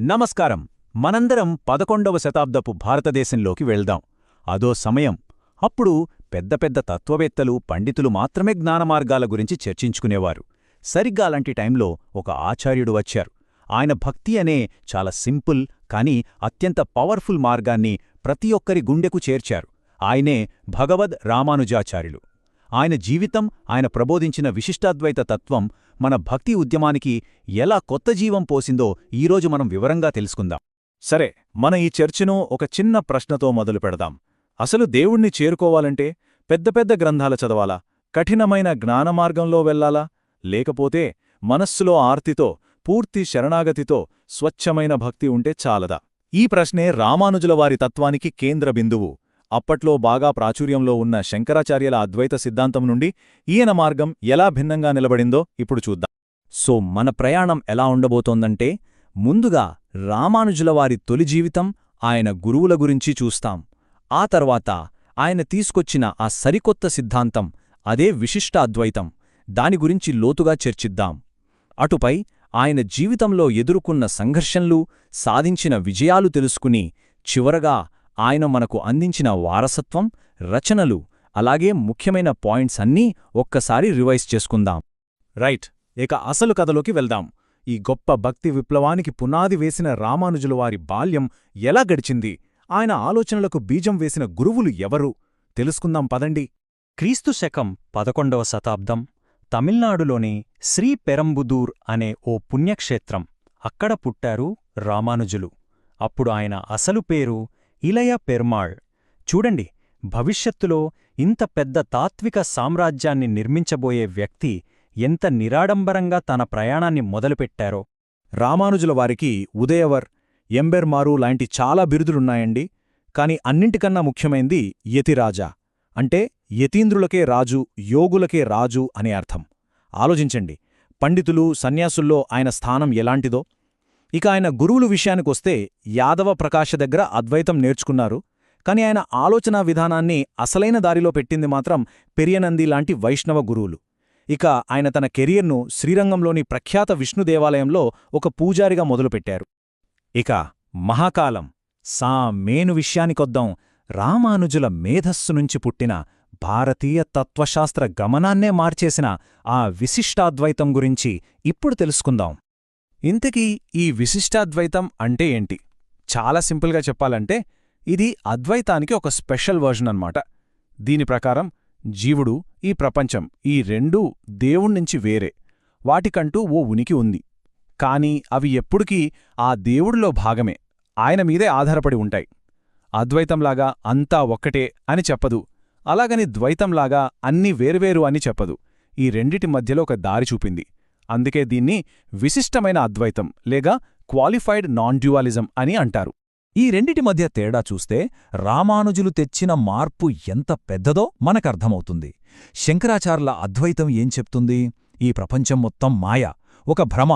నమస్కారం. మనందరం పదకొండవ శతాబ్దపు భారతదేశంలోకి వెళ్దాం. అదో సమయం. అప్పుడు పెద్ద పెద్ద తత్వవేత్తలు పండితులు మాత్రమే జ్ఞానమార్గాల గురించి చర్చించుకునేవారు. సరిగ్గా అలాంటి టైంలో ఒక ఆచార్యుడు వచ్చారు. ఆయన భక్తి అనే చాలా సింపుల్ కానీ అత్యంత పవర్ఫుల్ మార్గాన్ని ప్రతి ఒక్కరి గుండెకు చేర్చారు. ఆయనే భగవద్ రామానుజాచార్యులు. ఆయన జీవితం ఆయన ప్రబోధించిన విశిష్టాద్వైత తత్వం మన భక్తి ఉద్యమానికి ఎలా కొత్త జీవం పోసిందో ఈరోజు మనం వివరంగా తెలుసుకుందాం. సరే మన ఈ చర్చను ఒక చిన్న ప్రశ్నతో మొదలు పెడదాం. అసలు దేవుణ్ణి చేరుకోవాలంటే పెద్ద పెద్ద గ్రంథాల చదవాలా? కఠినమైన జ్ఞానమార్గంలో వెళ్ళాలా లేకపోతే మనస్సులో ఆర్తితో పూర్తి శరణాగతితో స్వచ్ఛమైన భక్తి ఉంటే చాలదా? ఈ ప్రశ్నే రామానుజుల వారి తత్వానికి కేంద్ర బిందువు. అప్పట్లో బాగా ప్రాచుర్యంలో ఉన్న శంకరాచార్యుల అద్వైత సిద్ధాంతం నుండి ఈయన మార్గం ఎలా భిన్నంగా నిలబడిందో ఇప్పుడు చూద్దాం. సో మన ప్రయాణం ఎలా ఉండబోతోందంటే ముందుగా రామానుజుల వారి తొలి జీవితం ఆయన గురువుల గురించి చూస్తాం. ఆ తర్వాత ఆయన తీసుకొచ్చిన ఆ సరికొత్త సిద్ధాంతం అదే విశిష్ట అద్వైతం. దాని గురించి లోతుగా చర్చిద్దాం. అటుపై ఆయన జీవితంలో ఎదుర్కొన్న సంఘర్షణలు సాధించిన విజయాలు తెలుసుకుని చివరగా ఆయన మనకు అందించిన వారసత్వం రచనలు అలాగే ముఖ్యమైన పాయింట్స్ అన్నీ ఒక్కసారి రివైజ్ చేసుకుందాం. రైట్ ఇక అసలు కథలోకి వెళ్దాం. ఈ గొప్ప భక్తి విప్లవానికి పునాది వేసిన రామానుజుల వారి బాల్యం ఎలా గడిచింది? ఆయన ఆలోచనలకు బీజం వేసిన గురువులు ఎవరు? తెలుసుకుందాం పదండి. క్రీస్తు శకం పదకొండవ శతాబ్దం తమిళనాడులోని శ్రీ పెరంబుదూర్ అనే ఓ పుణ్యక్షేత్రం. అక్కడ పుట్టారు రామానుజులు. అప్పుడు ఆయన అసలు పేరు ఇలయ పెర్మాళ్. చూడండి భవిష్యత్తులో ఇంత పెద్ద తాత్విక సామ్రాజ్యాన్ని నిర్మించబోయే వ్యక్తి ఎంత నిరాడంబరంగా తన ప్రయాణాన్ని మొదలుపెట్టారో. రామానుజుల వారికి ఉదయవర్ ఎంబెర్మారు లాంటి చాలా బిరుదులున్నాయండి. కాని అన్నింటికన్నా ముఖ్యమైంది యతిరాజా. అంటే యతీంద్రులకే రాజు యోగులకే రాజు అనే అర్థం. ఆలోచించండి పండితులు సన్యాసుల్లో ఆయన స్థానం ఎలాంటిదో. ఇక ఆయన గురువులు విషయానికొస్తే యాదవ ప్రకాశ దగ్గర అద్వైతం నేర్చుకున్నారు. కాని ఆయన ఆలోచనా విధానాన్ని అసలైన దారిలో పెట్టింది మాత్రం పెరియనంది లాంటి వైష్ణవ గురువులు. ఇక ఆయన తన కెరియర్ను శ్రీరంగంలోని ప్రఖ్యాత విష్ణు దేవాలయంలో ఒక పూజారిగా మొదలుపెట్టారు. ఇక మహాకాలం. సా మేను విషయానికొద్దాం. రామానుజుల మేధస్సు నుంచి పుట్టిన భారతీయ తత్వశాస్త్ర గమనాన్నే మార్చేసిన ఆ విశిష్టాద్వైతం గురించి ఇప్పుడు తెలుసుకుందాం. ఇంతకీ ఈ విశిష్టాద్వైతం అంటే ఏంటి? చాలా సింపుల్గా చెప్పాలంటే ఇది అద్వైతానికి ఒక స్పెషల్ వర్జన్ అన్నమాట. దీని ప్రకారం జీవుడు ఈ ప్రపంచం ఈ రెండూ దేవుణ్ణించి వేరే. వాటికంటూ ఓ ఉనికి ఉంది. కాని అవి ఎప్పుడుకీ ఆ దేవుడిలో భాగమే. ఆయన మీదే ఆధారపడి ఉంటాయి. అద్వైతంలాగా అంతా ఒక్కటే అని చెప్పదు. అలాగని ద్వైతంలాగా అన్నీ వేర్వేరు అని చెప్పదు. ఈ రెండిటి మధ్యలో ఒక దారి చూపింది. అందుకే దీన్ని విశిష్టమైన అద్వైతం లేగా క్వాలిఫైడ్ నాన్ డ్యువాలిజం అని అంటారు. ఈ రెండిటి మధ్య తేడా చూస్తే రామానుజులు తెచ్చిన మార్పు ఎంత పెద్దదో మనకర్థమవుతుంది. శంకరాచార్ల అద్వైతం ఏం చెప్తుంది? ఈ ప్రపంచం మొత్తం మాయ ఒక భ్రమ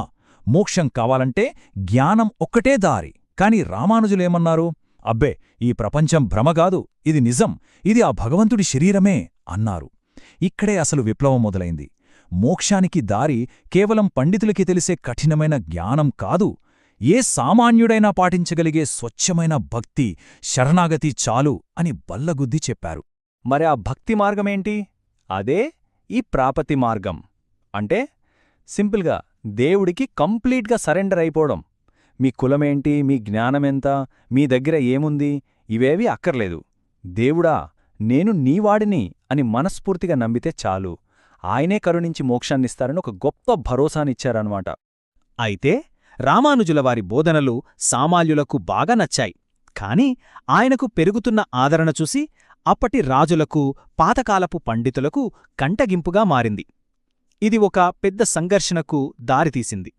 మోక్షం కావాలంటే జ్ఞానం ఒక్కటే దారి. కాని రామానుజులేమన్నారు అబ్బే ఈ ప్రపంచం భ్రమగాదు ఇది నిజం ఇది ఆ భగవంతుడి శరీరమే అన్నారు. ఇక్కడే అసలు విప్లవం మొదలైంది. మోక్షానికి దారి కేవలం పండితులకి తెలిసే కఠినమైన జ్ఞానం కాదు. ఏ సామాన్యుడైనా పాటించగలిగే స్వచ్ఛమైన భక్తి శరణాగతి చాలు అని బల్లగుద్ది చెప్పారు. మరి ఆ భక్తి మార్గమేంటి అదే ఈ ప్రాపతి మార్గం. అంటే సింపుల్గా దేవుడికి కంప్లీట్గా సరెండర్ అయిపోవడం. మీ కులమేంటి? మీ జ్ఞానమెంత? మీ దగ్గర ఏముంది? ఇవేవీ అక్కర్లేదు. దేవుడా నేను నీవాడిని అని మనస్ఫూర్తిగా నమ్మితే చాలు. ఆయనే కరుణించి మోక్షాన్నిస్తారని ఒక గొప్ప భరోసానిచ్చారనమాట అయితే రామానుజుల వారి బోధనలు సామాల్యులకు బాగా నచ్చాయి. కాని ఆయనకు పెరుగుతున్న ఆదరణ చూసి అప్పటి రాజులకు పాతకాలపు పండితులకు కంటగింపుగా మారింది. ఇది ఒక పెద్ద సంఘర్షణకు దారితీసింది.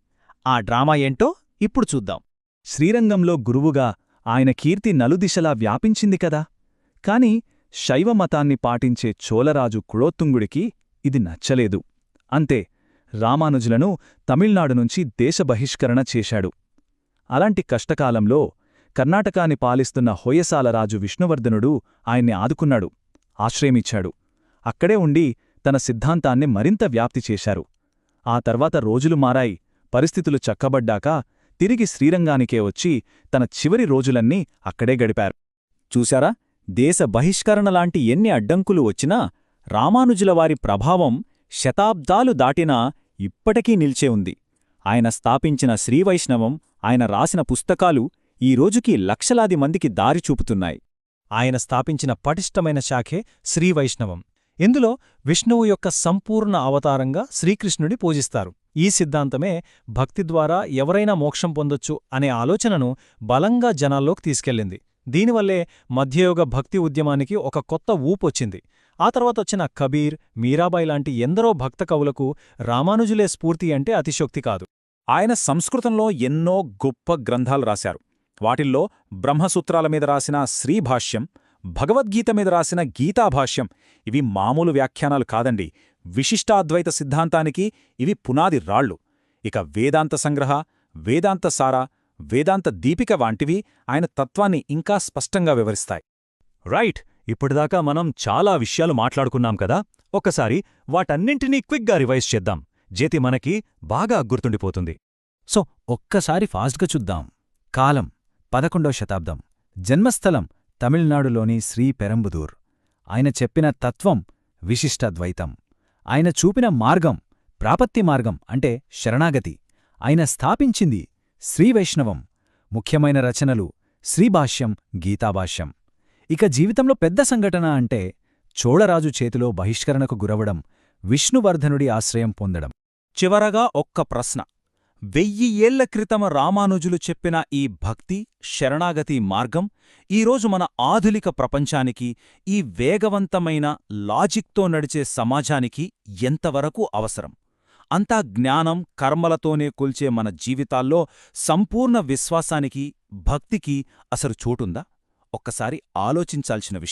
ఆ డ్రామా ఏంటో ఇప్పుడు చూద్దాం. శ్రీరంగంలో గురువుగా ఆయన కీర్తి నలుదిశలా వ్యాపించింది కదా. కాని శైవమతాన్ని పాటించే చోళరాజు కుళోత్తుంగుడికి ఇది నచ్చలేదు. అంతే రామానుజులను తమిళనాడు నుంచి దేశబహిష్కరణ చేశాడు. అలాంటి కష్టకాలంలో కర్ణాటకాన్ని పాలిస్తున్న హొయసాలరాజు విష్ణువర్ధనుడు ఆయన్ని ఆదుకున్నాడు ఆశ్రయమిచ్చాడు. అక్కడే ఉండి తన సిద్ధాంతాన్ని మరింత వ్యాప్తి చేశారు. ఆ తర్వాత రోజులు మారాయి పరిస్థితులు చక్కబడ్డాక తిరిగి శ్రీరంగానికే వచ్చి తన చివరి రోజులన్నీ అక్కడే గడిపారు. చూశారా? దేశ బహిష్కరణ లాంటి ఎన్ని అడ్డంకులు వచ్చినా రామానుజుల వారి ప్రభావం శతాబ్దాలు దాటినా ఇప్పటికీ నిల్చే ఉంది. ఆయన స్థాపించిన శ్రీవైష్ణవం ఆయన రాసిన పుస్తకాలు ఈ రోజుకి లక్షలాది మందికి దారి చూపుతున్నాయి. ఆయన స్థాపించిన పటిష్టమైన శాఖే శ్రీవైష్ణవం. ఇందులో విష్ణువు యొక్క సంపూర్ణ అవతారంగా శ్రీకృష్ణుడి పూజిస్తారు. ఈ సిద్ధాంతమే భక్తి ద్వారా ఎవరైనా మోక్షం పొందొచ్చు అనే ఆలోచనను బలంగా జనాల్లోకి తీసుకెళ్ళింది. దీనివల్లే మధ్యయుగ భక్తి ఉద్యమానికి ఒక కొత్త ఊపొచ్చింది. ఆ తర్వాత వచ్చిన కబీర్ మీరాబాయి లాంటి ఎందరో భక్త కవులకు రామానుజులే స్ఫూర్తి అంటే అతిశోక్తి కాదు. ఆయన సంస్కృతంలో ఎన్నో గొప్ప గ్రంథాలు రాశారు. వాటిల్లో బ్రహ్మసూత్రాల మీద రాసిన శ్రీభాష్యం భగవద్గీత మీద రాసిన గీతాభాష్యం ఇవి మామూలు వ్యాఖ్యానాలు కాదండి. విశిష్టాద్వైత సిద్ధాంతానికి ఇవి పునాది రాళ్ళు. ఇక వేదాంత సంగ్రహ వేదాంత సార వేదాంత దీపిక వంటివి ఆయన తత్వాన్ని ఇంకా స్పష్టంగా వివరిస్తాయి. రైట్ ఇప్పటిదాకా మనం చాలా విషయాలు మాట్లాడుకున్నాం కదా ఒక్కసారి వాటన్నింటినీ క్విక్గా రివైజ్ చేద్దాం. జేతి మనకి బాగా గుర్తుండిపోతుంది. సో ఒక్కసారి ఫాస్ట్గా చూద్దాం. కాలం పదకొండో శతాబ్దం. జన్మస్థలం తమిళనాడులోని శ్రీ పెరంబుదూర్. ఆయన చెప్పిన తత్వం విశిష్టద్వైతం ఆయన చూపిన మార్గం ప్రాపత్తి మార్గం అంటే శరణాగతి. ఆయన స్థాపించింది శ్రీవైష్ణవం ముఖ్యమైన రచనలు శ్రీభాష్యం గీతాభాష్యం ఇక జీవితంలో పెద్ద సంఘటన అంటే చోళరాజు చేతిలో బహిష్కరణకు గురవడం విష్ణువర్ధనుడి ఆశ్రయం పొందడం. చివరగా ఒక్క ప్రశ్న. వెయ్యి ఏళ్ళ క్రితం రామానుజులు చెప్పిన ఈ భక్తి శరణాగతి మార్గం ఈరోజు మన ఆధునిక ప్రపంచానికి ఈ వేగవంతమైన లాజిక్తో నడిచే సమాజానికి ఎంతవరకు అవసరం? అంతా జ్ఞానం కర్మలతోనే కొల్చే మన జీవితాల్లో సంపూర్ణ విశ్వాసానికి భక్తికి అసలు చోటుందా? ఒక్కసారి ఆలోచించాల్సిన విషయం.